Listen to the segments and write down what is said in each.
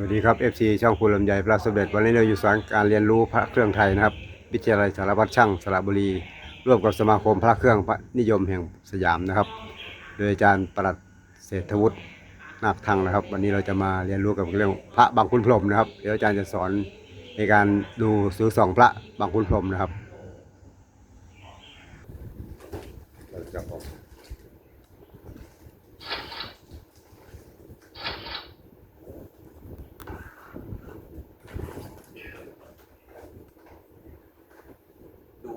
สวัสดีครับ FC ช่องคุณลำไยพระสมเด็จวันนี้เราอยู่สอนการเรียนรู้พระเครื่องไทยนะครับ วิทยาลัยสารพัดช่างสระบุรี ร่วมกับสมาคมพระเครื่องพระนิยมแห่งสยามนะครับ โดยอาจารย์ประหลัดเศรษฐวุฒินาคทังนะครับ วันนี้เราจะมาเรียนรู้กับเรื่องพระบางคุณพรมนะครับ เดี๋ยวอาจารย์จะสอนในการดูซื้อสองพระบางคุณพรมนะครับผม ดู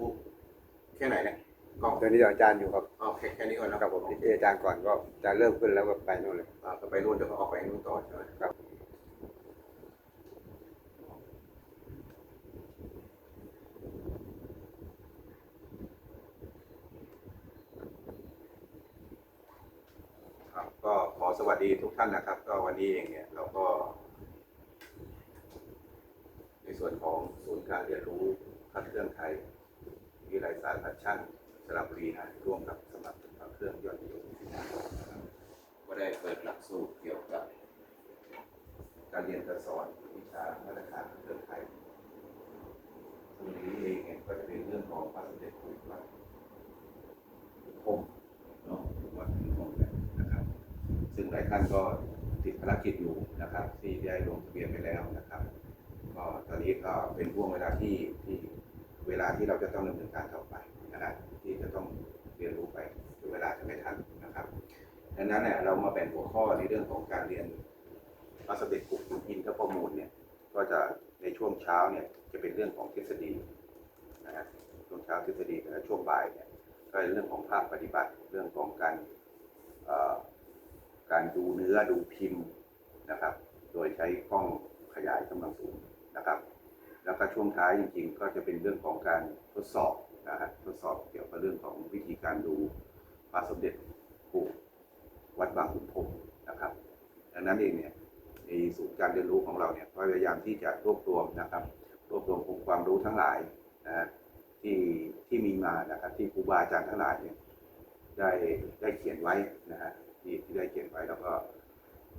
แค่ไหนเนี่ยกล้อง ตอนนี้อาจารย์อยู่ครับเอาแค่แค่นี้ก่อนนะครับผมที่อาจารย์ก่อนก็จะเริ่มขึ้นแล้วก็ไปโน่นเลยอ่าก็ไปนู่นเดี๋ยวเขาออกไปนู่นต่อใช่ไหมครับครับ ก็ขอสวัสดีทุกท่านนะครับ ก็วันนี้เองเนี่ยเราก็ ในส่วนของศูนย์การเรียนรู้พระเครื่องไทยวิทยาลัยสารพัดช่างส ระบุรีนะร่วมกับสำนักพระเครื่องยอดนิยมนะครับก็ได้เปิดหลักสูตรเกี่ยวกับ การเรียนการสอนวิชามาตรฐานเครื่องไทยตรงนี้เองเนี่ยก็จะเป็นเรื่องของพระสมเด็จครูวัดคมเนาะวัดถึงคมเนี่ยนะครับ ซึ่งหลายท่านก็ติดภารกิจอยู่นะครับ ที่ได้ลงทะเบียนไปแล้วนะครับก็ตอนนี้ก็เป็นช่วงเวลาที่ที่เวลาที่เราจะต้องดำเนินการต่อ ที่จะต้องเรียนรู้ไปเวลาจะไม่ทันนะครับดังนั้นเนี่ยเรามาแบ่งหัวข้อในเรื่องของการเรียนพระสมเด็จกรุงอินทรประมูลเนี่ยก็จะในช่วงเช้าเนี่ยจะเป็นเรื่องของทฤษฎีนะฮะช่วงเช้าทฤษฎีและช่วงบ่ายเนี่ยก็เป็นเรื่องของภาคปฏิบัติเรื่องของการการดูเนื้อดูพิมพ์นะครับ โดยใช้กล้องขยายกำลังสูงนะครับ แล้วก็ช่วงท้ายจริงๆ ก็จะเป็นเรื่องของการทดสอบ ทดสอบเกี่ยวกับเรื่องของวิธีการดูพระสมเด็จครูวัดบางขุนพรมนะครับ ดังนั้นเองเนี่ยในศูนย์การเรียนรู้ของเราเนี่ยพยายามที่จะรวบรวมนะครับ รวบรวมองค์ความรู้ทั้งหลายนะที่ที่มีมานะครับที่ครูบาอาจารย์ทั้งหลายเนี่ยได้ได้เขียนไว้นะฮะที่ที่ได้เขียนไว้แล้วก็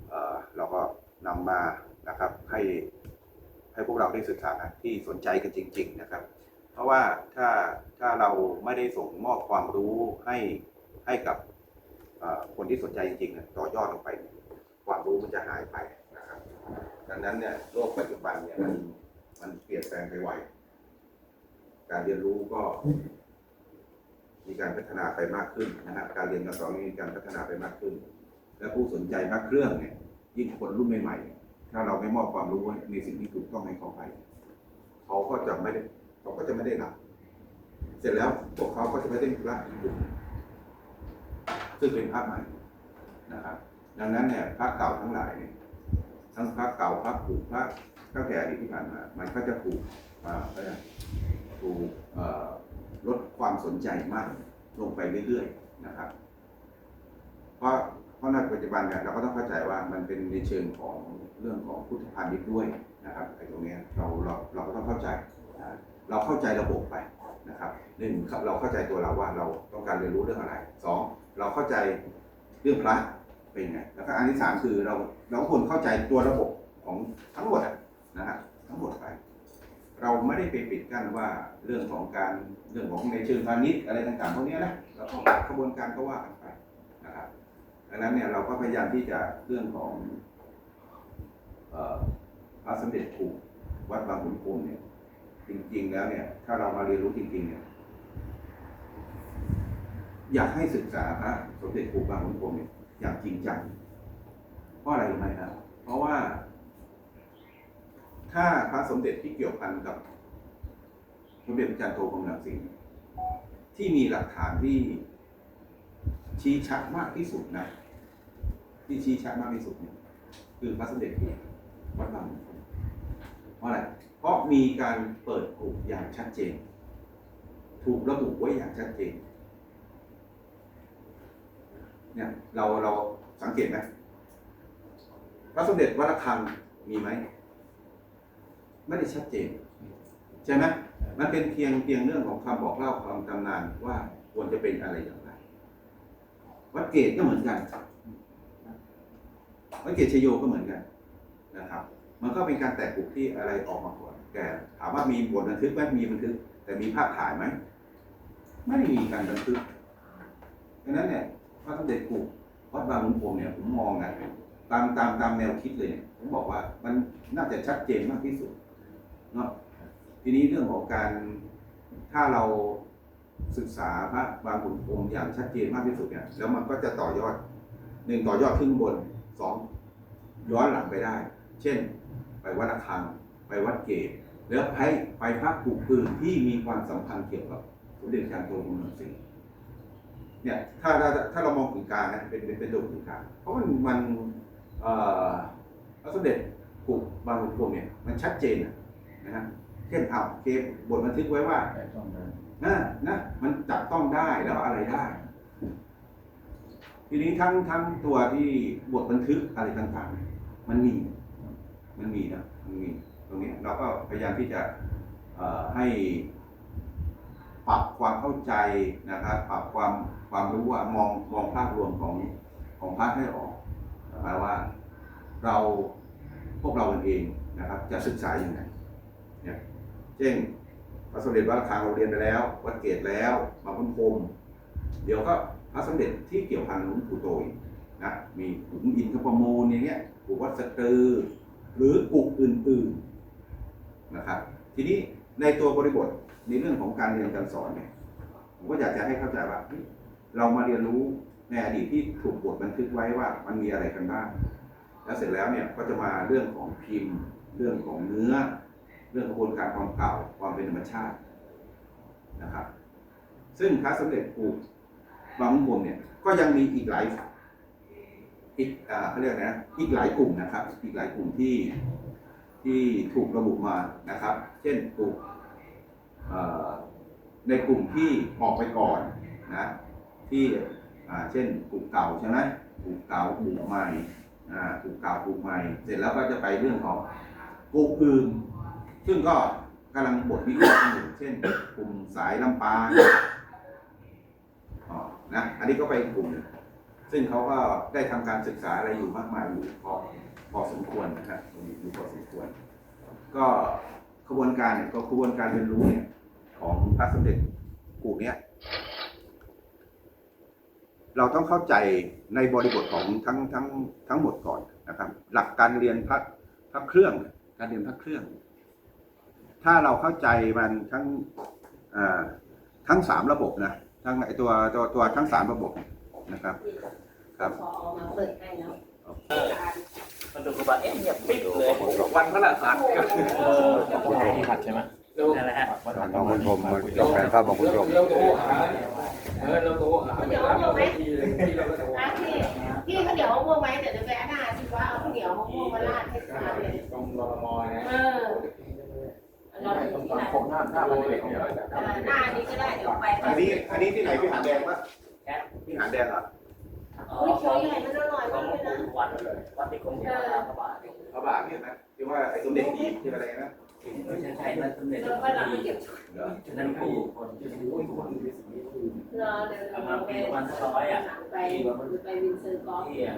เออเราก็นำมานะครับให้ให้พวกเราได้ศึกษาที่สนใจกันจริง ๆ นะครับ เพราะว่าถ้าถ้าเราไม่ได้ส่งมอบความรู้ให้ให้กับคนที่สนใจจริงๆเนี่ยต่อยอดลงไป ความรู้มันจะหายไปนะครับดังนั้นเนี่ยโลกปัจจุบันเนี่ยมันมันเปลี่ยนแปลงไปไวการเรียนรู้ก็ มีการพัฒนาไปมากขึ้นนะฮะการเรียนการสอนมีการพัฒนาไปมากขึ้น และผู้สนใจพระเครื่องเนี่ยยิ่งคนรุ่นใหม่ๆถ้าเราไม่มอบความรู้ในสิ่งที่ถูกต้องให้เขาไป เขาก็จะไม่ได้ เขาก็จะไม่ได้รับเสร็จแล้วพวกเขาก็จะไม่ได้รับอยู่ซึ่งเป็นพระใหม่นะครับ ดังนั้นเนี่ยพระเก่าทั้งหลายเนี่ยทั้งพระเก่าพระผูกพระตั้งแต่อดีตที่ผ่านมามันก็จะถูกเอ่ออะไรนะถูกลดความสนใจมากลงไปเรื่อยๆนะครับ เพราะเพราะในปัจจุบันเนี่ยเราก็ต้องเข้าใจว่ามันเป็นในเชิงของเรื่องของพุทธพาณิชย์ด้วยนะครับไอ้ตรงเนี้ยเราเราเราก็ต้องเข้าใจ เราเข้าใจระบบไปนะครับหนึ่งเราเข้าใจตัวเราว่าเราต้องการเรียนรู้เรื่องอะไรสองเราเข้าใจเรื่องพระเป็นไงแล้วก็อันที่สามคือเราเราควรเข้าใจตัวระบบของทั้งหมดนะฮะทั้งหมดไป เราไม่ได้ไปปิดกั้นว่าเรื่องของการเรื่องของในเชิงพาณิชย์อะไรต่างๆพวกนี้นะเราต้องกระบวนการก็ว่ากันไปนะครับดังนั้นเนี่ยเราก็พยายามที่จะเรื่องของพระสมเด็จครูวัดบางขุนพรมเนี่ย จริง ๆ แล้วเนี่ย ถ้าเรามาเรียนรู้จริง ๆ เนี่ย อยากให้ศึกษาพระสมเด็จครูบางขุนพรมเนี่ยอย่างจริงจังเพราะอะไรรู้ไหมครับ เพราะว่า ถ้าพระสมเด็จที่เกี่ยวพันกับ สมเด็จพระจันทร์โตพรหมรังสีที่มีหลักฐานที่ชี้ชัดมากที่สุดนะ ที่ชี้ชัดมากที่สุดเนี่ยคือพระสมเด็จที่วัดบางขุนพรม เพราะอะไร เพราะมีการเปิดกลุ่มอย่างชัดเจน ถูกระบุไว้อย่างชัดเจน เนี่ยเราเราสังเกตไหมพระสมเด็จวัดระฆังมีไหม ไม่ได้ชัดเจน ใช่ไหมมันเป็นเพียงเพียงเรื่องของคำบอกเล่าความตำนานว่าควรจะเป็นอะไรอย่างไร วัดเกตก็เหมือนกัน วัดเกตชโยก็เหมือนกันนะครับ มันก็เป็นการแตกกลุ่มที่อะไรออกมาก่อนแต่ถามว่ามีบทบันทึกไหมมีบันทึก แต่มีภาพถ่ายไหมไม่ได้มีการบันทึกดังนั้นเนี่ยพระสมเด็จปู่วัดบางขุนพรมเนี่ยผมมองนะตามตามตามแนวคิดเลยเนี่ยผมบอกว่ามันน่าจะชัดเจนมากที่สุดเนาะทีนี้เรื่องของการถ้าเราศึกษาพระบางขุนพรมอย่างชัดเจนมากที่สุดเนี่ยแล้วมันก็จะต่อยอดหนึ่งต่อยอดขึ้นบนสองย้อนหลังไปได้ เช่น ไปวัดระฆัง ไปวัดเกตแล้วไปไปพระปลูกปืนที่มีความสัมพันธ์เกี่ยวกับสมเด็จจารย์โตคุณนสิงห์เนี่ยถ้าถ้าถ้าเรามองถึงกลางนะเป็นเป็นเป็นตัวถึงกลางเพราะมันมันเอ่อพระสมเด็จปลูกบางขุนพรหมเนี่ยมันชัดเจนนะนะฮะเช่นเอาเคบทบันทึกไว้ว่านะนะมันจับต้องได้แล้วอะไรได้ทีนี้ทั้งทั้งตัวที่บทบันทึกอะไรต่างๆเนี่ยมันมี มันมีนะมันมีตรงนี้เราก็พยายามที่จะให้ปรับความเข้าใจนะครับ ปรับความความรู้ว่ามองมองภาพรวมของของภาคให้ออกหมายว่าเราพวกเราเองนะครับ จะศึกษาอย่างไรเนี่ยเช่นพระสมเด็จวัดระฆังเราเรียนไปแล้ว วัดเกตแล้วมาพุนพรมเดี๋ยวก็พระสมเด็จที่เกี่ยวพันหลวงปู่โตอีกนะมีขุนอินทประมูลอย่างเงี้ยปู่วัดสตือ หรือกลุ่มอื่นๆนะครับ ทีนี้ในตัวบริบทในเรื่องของการเรียนการสอนเนี่ยผมก็อยากจะให้เข้าใจว่าเรามาเรียนรู้ในอดีตที่ถูกบทบันทึกไว้ว่ามันมีอะไรกันบ้าง แล้วเสร็จแล้วเนี่ยก็จะมาเรื่องของพิมพ์ เรื่องของเนื้อ เรื่องกระบวนการความเก่าความเป็นธรรมชาตินะครับ ซึ่งพระสมเด็จปู่บางขุมเนี่ยก็ยังมีอีกหลาย อีกเขาเรียกนะอีกหลายกลุ่มนะครับ อีกหลายกลุ่มที่ที่ถูกระบุมานะครับ เช่นกลุ่มในกลุ่มที่ออกไปก่อนนะที่เช่นกลุ่มเก่าใช่ไหมกลุ่มเก่ากลุ่มใหม่กลุ่มเก่ากลุ่มใหม่ เสร็จแล้วก็จะไปเรื่องของกลุ่มอื่น ซึ่งก็กำลังบทวิเคราะห์กันอยู่เช่น กลุ่มสายลำปางอ๋อนะอันนี้ก็ไปอีกกลุ่มหนึ่ง ซึ่งเขาก็ได้ทำการศึกษาอะไรอยู่มากมายอยู่พอพอสมควรนะครับอยู่พอสมควร ก็ขบวนการเนี่ยก็ขบวนการเรียนรู้เนี่ยของพระสมเด็จกูเนี่ยเราต้องเข้าใจในบริบทของทั้งทั้งทั้งหมดก่อนนะครับ หลักการเรียนพระพระเครื่อง การเรียนพระเครื่อง ถ้าเราเข้าใจมันทั้งอ่าทั้งสามระบบนะทั้งไอตัวตัวตัวทั้งสามระบบนะครับ ครับ พอเอามาเปิดให้แล้วมันดูกระบะเอ๊ะเงียบปิ๊บเลยวันพระรหัสเออที่ผัดใช่ไหมนั่นแหละฮะบางขุนพรหมมาจบแผนภาพบางขุนพรหมเราโทรหาเออเราโทรหาไปรับทีเลยที่เราก็โทรอะพี่พี่ข้าวเหนียวมะม่วงไหมเดี๋ยวจะไปอาณาสิว่าเอาข้าวเหนียวมะม่วงมาราดให้ทานเลยตรงรอมอนะเออเราถึงที่ไหนผมหน้าหน้าเลยเนี่ยอ่าหน้านี้ก็ได้เดี๋ยวไปอันนี้อันนี้ที่ไหนพี่หานแดงปะพี่หานแดงเห ไม่เขียวใหญ่มันอร่อยขอมากเลยนะวัดเลยวัดที่คงเห็นกระบาทพระบาทเนี่ยนะที่ว่าไอ้สมเด็จดีที่อะไรนะไม่ใช่ใช่นั่นสมเด็จเออวันหลังมาเก็บเหรอนั่นปู่รอเดี๋ยวเราไปไปวินเซอร์กอล์ฟที่เนี่ย